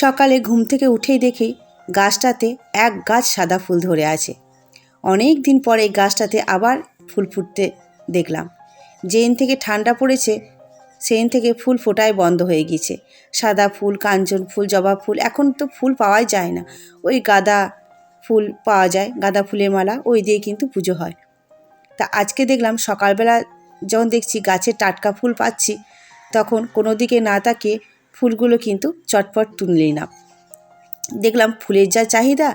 সকালে ঘুম থেকে উঠেই দেখি গাছটাতে এক গাছ সাদা ফুল ধরে আছে। অনেক দিন পরে গাছটাতে আবার ফুল ফুটতে দেখলাম। যেদিন থেকে ঠান্ডা পড়েছে, সেদিন থেকে ফুল ফোটাই বন্ধ হয়ে গিয়েছে। সাদা ফুল, কাঞ্চন ফুল, জবা ফুল, এখন তো ফুল পাওয়াই যায় না। ওই গাঁদা ফুল পাওয়া যায়, গাঁদা ফুলের মালা, ওই দিয়ে কিন্তু পুজো হয়। তা আজকে দেখলাম সকালবেলা যখন দেখছি গাছে টাটকা ফুল পাচ্ছি, তখন কোনো দিকে না তাকিয়ে ফুলগুলো কিন্তু চটপট তুলে না। দেখলাম ফুলের যা চাহিদা,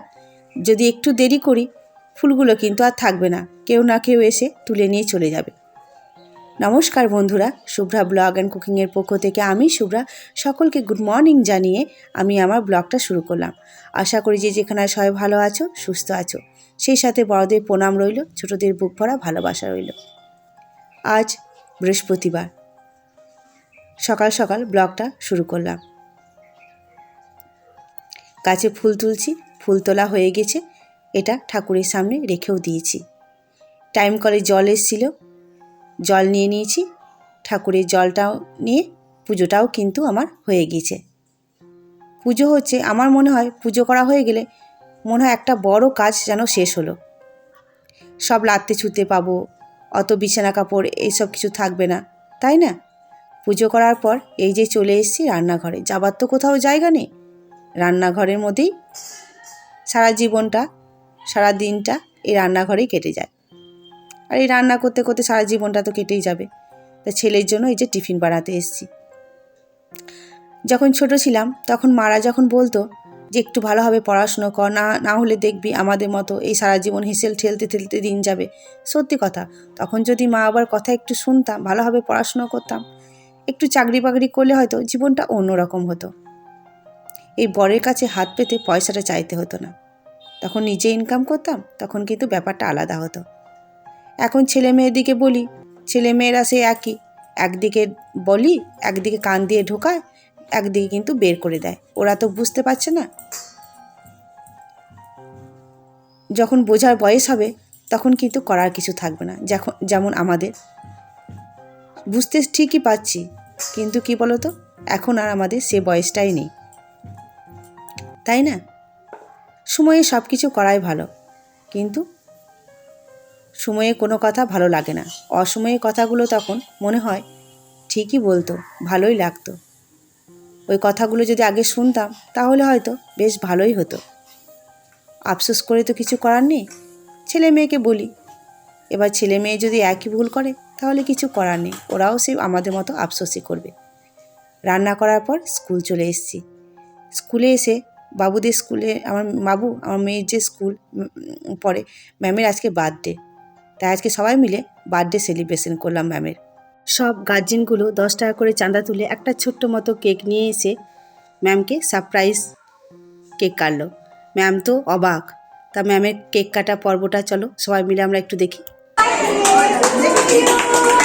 যদি একটু দেরি করি, ফুলগুলো কিন্তু আর থাকবে না। কেউ না কেউ এসে তুলে নিয়ে চলে যাবে। নমস্কার বন্ধুরা, শুভ্রা ব্লগ অ্যান্ড কুকিংয়ের পক্ষ থেকে আমি শুভ্রা। সকলকে গুড মর্নিং জানিয়ে আমি আমার ব্লগটা শুরু করলাম। আশা করি যে যেখানে সবাই ভালো আছো, সুস্থ আছো। সেই সাথে বড়দের প্রণাম রইল, ছোটদের বুক ভরা ভালোবাসা রইল। আজ বৃহস্পতিবার। সকাল সকাল ব্লগটা শুরু করলাম। গাছে ফুল তুলছি, ফুল তোলা হয়ে গেছে, এটা ঠাকুরের সামনে রেখেও দিয়েছি। টাইম কলে জল এসেছিল, জল নিয়ে নিয়েছি, ঠাকুরের জলটাও নিয়ে পুজোটাও কিন্তু আমার হয়ে গিয়েছে পুজো হচ্ছে, আমার মনে হয় পুজো করা হয়ে গেলে মনে হয় একটা বড় কাজ যেন শেষ হলো। সব লাত্তে ছুতে পাবো, অত বিছানা কাপড়, এইসব কিছু থাকবে না, তাই না? পুজো করার পর এই যে চলে এসেছি রান্নাঘরে। যাবার তো কোথাও জায়গা নেই। রান্নাঘরের মধ্যেই সারা জীবনটা, সারা দিনটা এই রান্নাঘরেই কেটে যায়। আর এই রান্না করতে করতে সারা জীবনটা তো কেটেই যাবে। তা ছেলের জন্য এই যে টিফিন বানাতে এসেছি। যখন ছোট ছিলাম, তখন মারা যখন বলতো যে একটু ভালোভাবে পড়াশুনো কর, না না হলে দেখবি আমাদের মতো এই সারা জীবন হেসেল ঠেলতে ঠেলতে দিন যাবে। সত্যি কথা, তখন যদি মা আবার কথা একটু শুনতাম ভালোভাবে পড়াশুনো করতাম একটু চাকরি বাকরি করলে হয়তো জীবনটা অন্যরকম হতো। এই বরের কাছে হাত পেতে পয়সাটা চাইতে হতো না। তখন নিজে ইনকাম করতাম, তখন কিন্তু ব্যাপারটা আলাদা হতো। এখন ছেলে মেয়েদিকে বলি, ছেলে মেয়েরা সে একই। একদিকে বলি, একদিকে কান দিয়ে ঢোকায়, একদিকে কিন্তু বের করে দেয়। ওরা তো বুঝতে পারছে না। যখন বোঝার বয়স হবে, তখন কিন্তু করার কিছু থাকবে না। যেমন আমাদের। বুঝতে ঠিকই পাচ্ছি। কিন্তু কি বলতো? এখন আর আমাদের সে বয়সটাই নেই। তাই না? সময়ে সব কিছু করাই ভালো। কিন্তু সময়ে কোনো কথা ভালো লাগে না। অসময়ে কথাগুলো তখন মনে হয়, ঠিকই বলতো, ভালোই লাগতো। ওই কথাগুলো যদি আগে শুনতাম, তাহলে হয়তো বেশ ভালোই হতো। আফসোস করে তো কিছু করার নেই। ছেলে মেয়েকে বলি। এবার ছেলে মেয়ে যদি একই ভুল করে তাহলে কিছু করার নেই। ওরাও সে আমাদের মতো আফসোসই করবে। রান্না করার পর স্কুল চলে এসেছি। স্কুলে এসে বাবুদের স্কুলে, আমার বাবু, আমার মেয়ের যে স্কুল পড়ে ম্যামের আজকে বার্থডে। তাই আজকে সবাই মিলে বার্থডে সেলিব্রেশন করলাম ম্যামের। সব গার্জেনগুলো দশ টাকা করে চাঁদা তুলে একটা ছোট্ট মতো কেক নিয়ে এসে ম্যামকে সারপ্রাইজ কেক কাটলো। ম্যাম তো অবাক। তা ম্যামের কেক কাটা পর্বটা চলো, সবাই মিলে আমরা একটু দেখি। আমি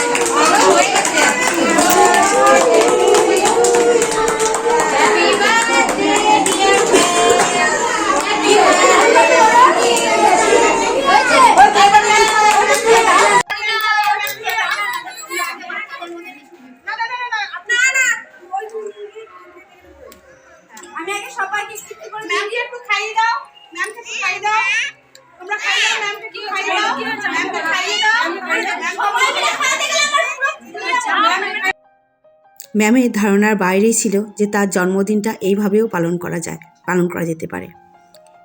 ম্যামের ধারণার বাইরেই ছিল যে তার জন্মদিনটা এইভাবেও পালন করা যায়, পালন করা যেতে পারে।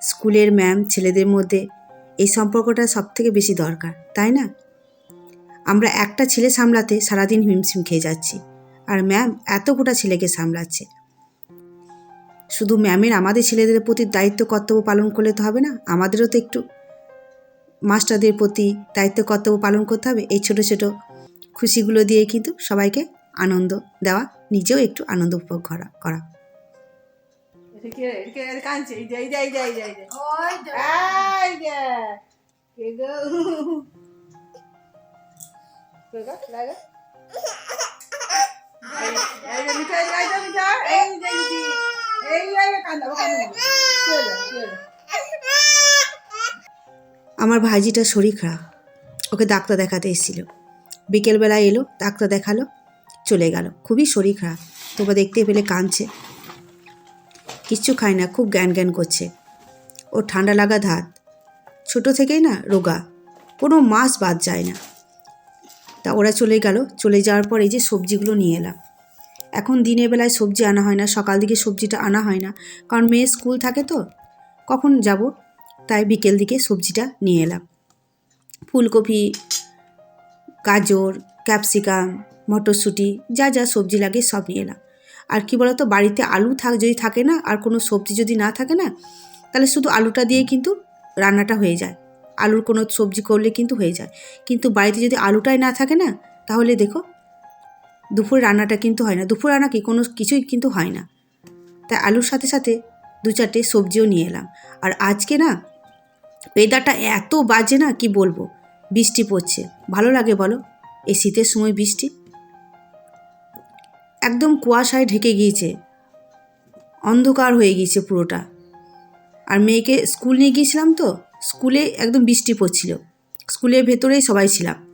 স্কুলের ম্যাম ছেলেদের মধ্যে এই সম্পর্কটা সব থেকে বেশি দরকার, তাই না? আমরা একটা ছেলে সামলাতে সারাদিন হিমশিম খেয়ে যাচ্ছি, আর ম্যাম এত গোটা ছেলেকে সামলাচ্ছে। শুধু ম্যামের আমাদের ছেলেদের প্রতি দায়িত্ব, কর্তব্য পালন করলে তো হবে না, আমাদেরও তো একটু মাস্টারদের প্রতি দায়িত্ব, কর্তব্য পালন করতে হবে। এই ছোট ছোট খুশিগুলো দিয়ে কিন্তু সবাইকে আনন্দ দেওয়া নিজেও একটু আনন্দ উপভোগ করা করা আমার ভাইজিটা শরীর খারাপ ওকে ডাক্তার দেখাতে এসেছিল বিকেলবেলা এলো ডাক্তার দেখাল চলে গেল। খুবই শরীর খারাপ। তোমরা দেখতে পেলে কাঁদছে। কিচ্ছু খায় না, খুব জ্ঞান জ্ঞান করছে। ও ঠান্ডা লাগা ধাত। ছোট থেকেই না রোগা। কোনো মাস বাদ যায় না। তা ওরা চলে গেল। চলে যাওয়ার পর এই যে সবজিগুলো নিয়ে এলাম। এখন দিনের বেলায় সবজি আনা হয় না, সকাল দিকে সবজিটা আনা হয় না। কারণ মেয়ে স্কুল থাকে তো, কখন যাব? তাই বিকেল দিকে সবজিটা নিয়ে এলাম। ফুলকপি, গাজর, ক্যাপসিকাম মটরশুঁটি, যা যা সবজি লাগে সব নিয়ে এলাম আর কি বলতো, বাড়িতে আলু থাক, যদি থাকে না, আর কোনো সবজি যদি না থাকে না, তাহলে শুধু আলুটা দিয়ে কিন্তু রান্নাটা হয়ে যায়। আলুর কোনো সবজি করলে কিন্তু হয়ে যায়। কিন্তু বাড়িতে যদি আলুটাই না থাকে না, তাহলে দেখো, দুপুর রান্নাটা কিন্তু হয় না। দুপুর রান্না কি, কোনো কিছুই কিন্তু হয় না। তাই আলুর সাথে সাথে দু চারটে সবজিও নিয়ে এলাম। আর আজকে না ওয়েদারটা এত বাজে না, কি বলব? বৃষ্টি পড়ছে। ভালো লাগে বলো? এই শীতের সময় বৃষ্টি। একদম কুয়াশায় ঢেকে গিয়েছে। অন্ধকার হয়ে গিয়েছে পুরোটা। আর মেয়েকে স্কুল নিয়ে গিয়েছিলাম তো? স্কুলে একদম বৃষ্টি পড়ছিল। স্কুলের ভেতরেই সবাই ছিলাম।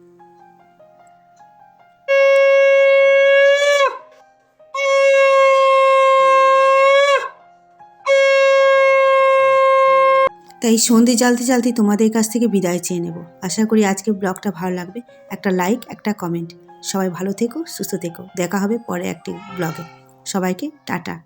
তাই সন্ধে জ্বালতে জ্বালতে তোমাদের কাছ থেকে বিদায় চেয়ে নেব। আশা করি আজকে ব্লগটা ভালো লাগবে। একটা লাইক, একটা কমেন্ট। সবাই ভালো থেকো, সুস্থ থেকো। দেখা হবে পরে একটি ব্লগে। সবাইকে টাটা।